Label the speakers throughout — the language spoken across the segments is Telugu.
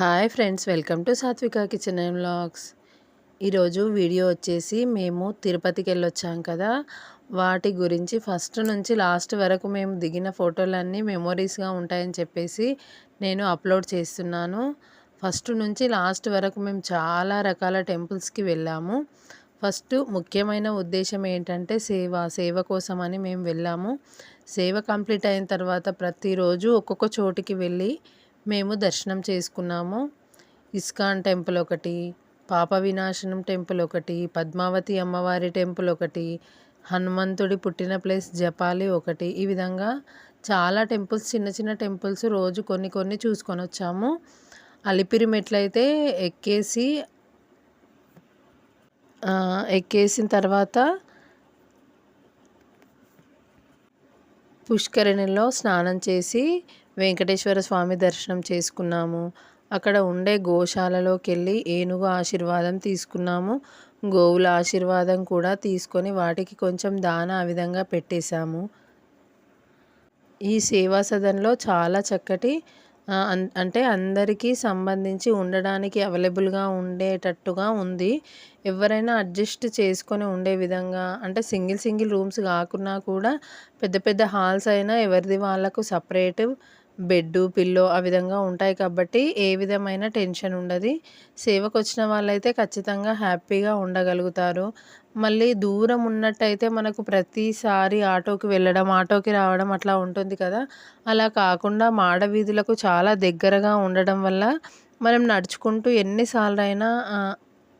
Speaker 1: Hi friends welcome to Satvika kitchen and vlogs. ఈరోజు వీడియో వచ్చేసి మేము తిరుపతికి వెళ్ళొచ్చాం కదా. వాటి గురించి ఫస్ట్ నుంచి లాస్ట్ వరకు మేము దిగిన ఫోటోలన్నీ మెమొరీస్గా ఉంటాయని చెప్పేసి నేను అప్లోడ్ చేస్తున్నాను. ఫస్ట్ నుంచి లాస్ట్ వరకు మేము చాలా రకాల టెంపుల్స్కి వెళ్ళాము. ఫస్ట్ ముఖ్యమైన ఉద్దేశం ఏంటంటే సేవ సేవ అని మేము వెళ్ళాము. సేవ కంప్లీట్ అయిన తర్వాత ప్రతిరోజు ఒక్కొక్క చోటికి వెళ్ళి మేము దర్శనం చేసుకున్నాము. ఇస్కాన్ టెంపుల్ ఒకటి పాప వినాశనం టెంపుల్ ఒకటి పద్మావతి అమ్మవారి టెంపుల్ ఒకటి హనుమంతుడి పుట్టిన ప్లేస్ జపాలి ఒకటి. ఈ విధంగా చాలా టెంపుల్స్ చిన్న చిన్న టెంపుల్స్ రోజు కొన్ని కొన్ని చూసుకొని వచ్చాము. అలిపిరి మెట్లయితే ఎక్కేసి ఎక్కేసిన తర్వాత పుష్కరిణిలో స్నానం చేసి వెంకటేశ్వర స్వామి దర్శనం చేసుకున్నాము. అక్కడ ఉండే గోశాలలోకి వెళ్ళి ఏనుగు ఆశీర్వాదం తీసుకున్నాము. గోవుల ఆశీర్వాదం కూడా తీసుకొని వాటికి కొంచెం దాన ఆ విధంగా పెట్టేశాము. ఈ సేవా సదన్లో చాలా చక్కటి అంటే అందరికీ సంబంధించి ఉండడానికి అవైలబుల్గా ఉండేటట్టుగా ఉంది. ఎవరైనా అడ్జస్ట్ చేసుకొని ఉండే విధంగా అంటే సింగిల్ సింగిల్ రూమ్స్ కాకున్నా కూడా పెద్ద పెద్ద హాల్స్ అయినా ఎవరిది వాళ్ళకు సపరేట్ బెడ్డు పిల్లో ఆ విధంగా ఉంటాయి కాబట్టి ఏ విధమైన టెన్షన్ ఉండదు. సేవకు వచ్చిన వాళ్ళైతే ఖచ్చితంగా హ్యాపీగా ఉండగలుగుతారు. మళ్ళీ దూరం ఉన్నట్టయితే మనకు ప్రతిసారి ఆటోకి వెళ్ళడం ఆటోకి రావడం అట్లా ఉంటుంది కదా. అలా కాకుండా మాడ వీధులకు చాలా దగ్గరగా ఉండడం వల్ల మనం నడుచుకుంటూ ఎన్నిసార్లు అయినా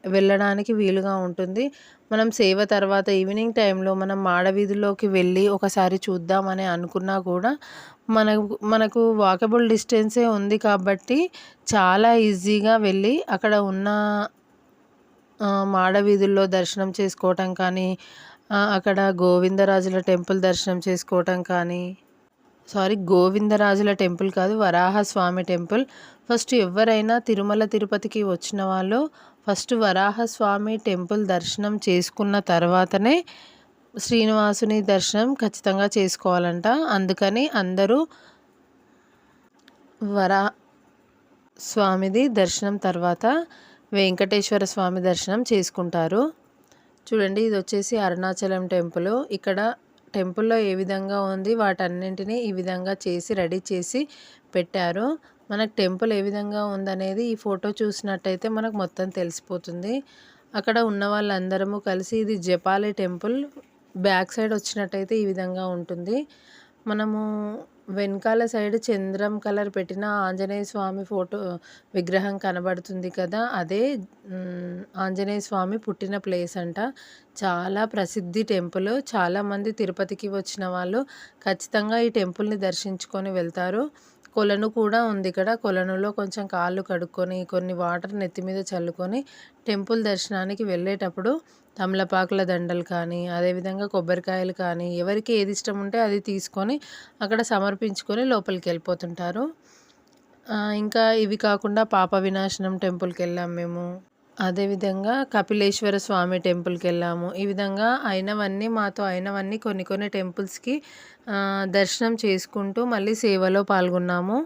Speaker 1: వెళ్ళడానికి వీలుగా ఉంటుంది. మనం సేవ తర్వాత ఈవినింగ్ టైంలో మనం మాడవీధిలోకి వెళ్ళి ఒకసారి చూద్దామని అనుకున్నా కూడా మనకు మనకు వాకబుల్ డిస్టెన్సే ఉంది కాబట్టి చాలా ఈజీగా వెళ్ళి అక్కడ ఉన్న మాడవీధుల్లో దర్శనం చేసుకోవటం కానీ అక్కడ గోవిందరాజుల టెంపుల్ దర్శనం చేసుకోవటం కానీ సారీ గోవిందరాజుల టెంపుల్ కాదు వరాహస్వామి టెంపుల్. ఫస్ట్ ఎవరైనా తిరుమల తిరుపతికి వచ్చిన వాళ్ళు ఫస్ట్ వరాహస్వామి టెంపుల్ దర్శనం చేసుకున్న తర్వాతనే శ్రీనివాసుని దర్శనం ఖచ్చితంగా చేసుకోవాలంట. అందుకని అందరూ వరా స్వామిది దర్శనం తర్వాత వెంకటేశ్వర స్వామి దర్శనం చేసుకుంటారు. చూడండి ఇది వచ్చేసి అరుణాచలం టెంపుల్. ఇక్కడ టెంపుల్లో ఏ విధంగా ఉంది వాటన్నింటినీ ఈ విధంగా చేసి రెడీ చేసి పెట్టారు. మనకు టెంపుల్ ఏ విధంగా ఉందనేది ఈ ఫోటో చూసినట్టయితే మనకు మొత్తం తెలిసిపోతుంది. అక్కడ ఉన్న వాళ్ళందరము కలిసి ఇది జపాలి టెంపుల్ బ్యాక్ సైడ్ వచ్చినట్టయితే ఈ విధంగా ఉంటుంది. మనము వెనకాల సైడ్ చంద్రం కలర్ పెట్టిన ఆంజనేయ స్వామి ఫోటో విగ్రహం కనబడుతుంది కదా అదే ఆంజనేయ స్వామి పుట్టిన ప్లేస్ అంట. చాలా ప్రసిద్ధి టెంపుల్. చాలామంది తిరుపతికి వచ్చిన వాళ్ళు ఖచ్చితంగా ఈ టెంపుల్ని దర్శించుకొని వెళ్తారు. కొలను కూడా ఉంది ఇక్కడ. కొలనులో కొంచెం కాళ్ళు కడుక్కొని కొన్ని వాటర్ నెత్తి మీద చల్లుకొని టెంపుల్ దర్శనానికి వెళ్ళేటప్పుడు తమలపాకుల దండలు కానీ అదేవిధంగా కొబ్బరికాయలు కానీ ఎవరికి ఏది ఇష్టం ఉంటే అది తీసుకొని అక్కడ సమర్పించుకొని లోపలికి వెళ్ళిపోతుంటారు. ఇంకా ఇవి కాకుండా పాప వినాశనం టెంపుల్కి వెళ్ళాం మేము. అదేవిధంగా కపిలేశ్వర స్వామి టెంపుల్కి వెళ్ళాము ఈ విధంగా అయినవన్నీ మాతో అయినవన్నీ కొన్ని కొన్ని టెంపుల్స్కి దర్శనం చేసుకుంటూ మళ్ళీ సేవలో పాల్గొన్నాము.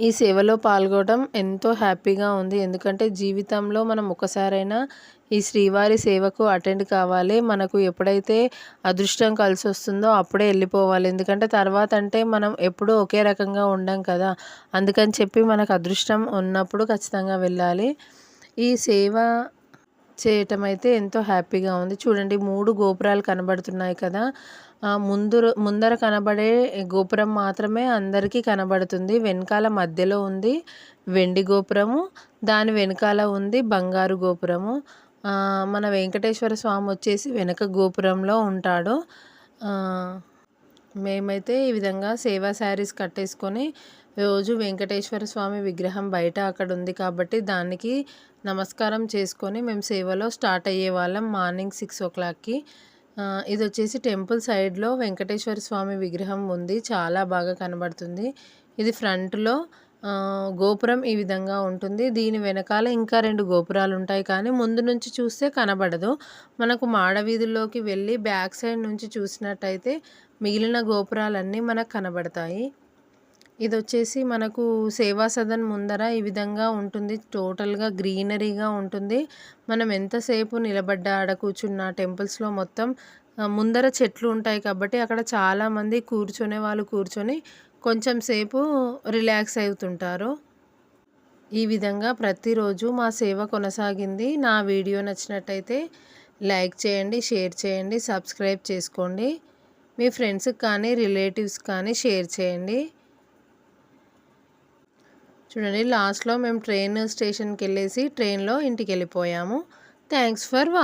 Speaker 1: ఈ సేవలో పాల్గొనడం ఎంతో హ్యాపీగా ఉంది. ఎందుకంటే జీవితంలో మనం ఒకసారైనా ఈ శ్రీవారి సేవకు అటెండ్ కావాలి. మనకు ఎప్పుడైతే అదృష్టం కలిసి వస్తుందో అప్పుడే వెళ్ళిపోవాలి. ఎందుకంటే తర్వాత అంటే మనం ఎప్పుడూ ఒకే రకంగా ఉండం కదా. అందుకని చెప్పి మనకు అదృష్టం ఉన్నప్పుడు ఖచ్చితంగా వెళ్ళాలి. ఈ సేవ చేయటం అయితే ఎంతో హ్యాపీగా ఉంది. చూడండి మూడు గోపురాలు కనబడుతున్నాయి కదా. ముందు ముందర కనబడే గోపురం మాత్రమే అందరికీ కనబడుతుంది. వెనకాల మధ్యలో ఉంది వెండి గోపురము దాని వెనకాల ఉంది బంగారు గోపురము. మన వెంకటేశ్వర స్వామి వచ్చేసి వెనక గోపురంలో ఉంటాడు. మేమైతే ఈ విధంగా సేవా శారీస్ కట్టేసుకొని రోజు వెంకటేశ్వర స్వామి విగ్రహం బయట అక్కడ ఉంది కాబట్టి దానికి నమస్కారం చేసుకొని మేము సేవలో స్టార్ట్ అయ్యే వాళ్ళం మార్నింగ్ సిక్స్ ఓ క్లాక్కి. ఇది వచ్చేసి టెంపుల్ సైడ్లో వెంకటేశ్వర స్వామి విగ్రహం ఉంది చాలా బాగా కనబడుతుంది. ఇది ఫ్రంట్లో గోపురం ఈ విధంగా ఉంటుంది. దీని వెనకాల ఇంకా రెండు గోపురాలు ఉంటాయి కానీ ముందు నుంచి చూస్తే కనబడదు. మనకు మాడవీధుల్లోకి వెళ్ళి బ్యాక్ సైడ్ నుంచి చూసినట్టయితే మిగిలిన గోపురాలన్నీ మనకు కనబడతాయి. ఇది వచ్చేసి మనకు సేవా సదన్ ముందర ఈ విధంగా ఉంటుంది. టోటల్గా గ్రీనరీగా ఉంటుంది. మనం ఎంతసేపు నిలబడ్డ ఆడ కూర్చున్న టెంపుల్స్లో మొత్తం ముందర చెట్లు ఉంటాయి కాబట్టి అక్కడ చాలామంది కూర్చొనే వాళ్ళు కూర్చొని కొంచెం సేపు రిలాక్స్ అవుతుంటారు. ఈ విధంగా ప్రతిరోజు మా సేవ కొనసాగింది. నా వీడియో నచ్చినట్టయితే లైక్ చేయండి షేర్ చేయండి సబ్స్క్రైబ్ చేసుకోండి. మీ ఫ్రెండ్స్కి కానీ రిలేటివ్స్ కానీ షేర్ చేయండి. చూడండి లాస్ట్లో మేము ట్రైన్ స్టేషన్కి వెళ్ళేసి ట్రైన్లో ఇంటికి వెళ్ళిపోయాము థ్యాంక్స్ ఫర్ వా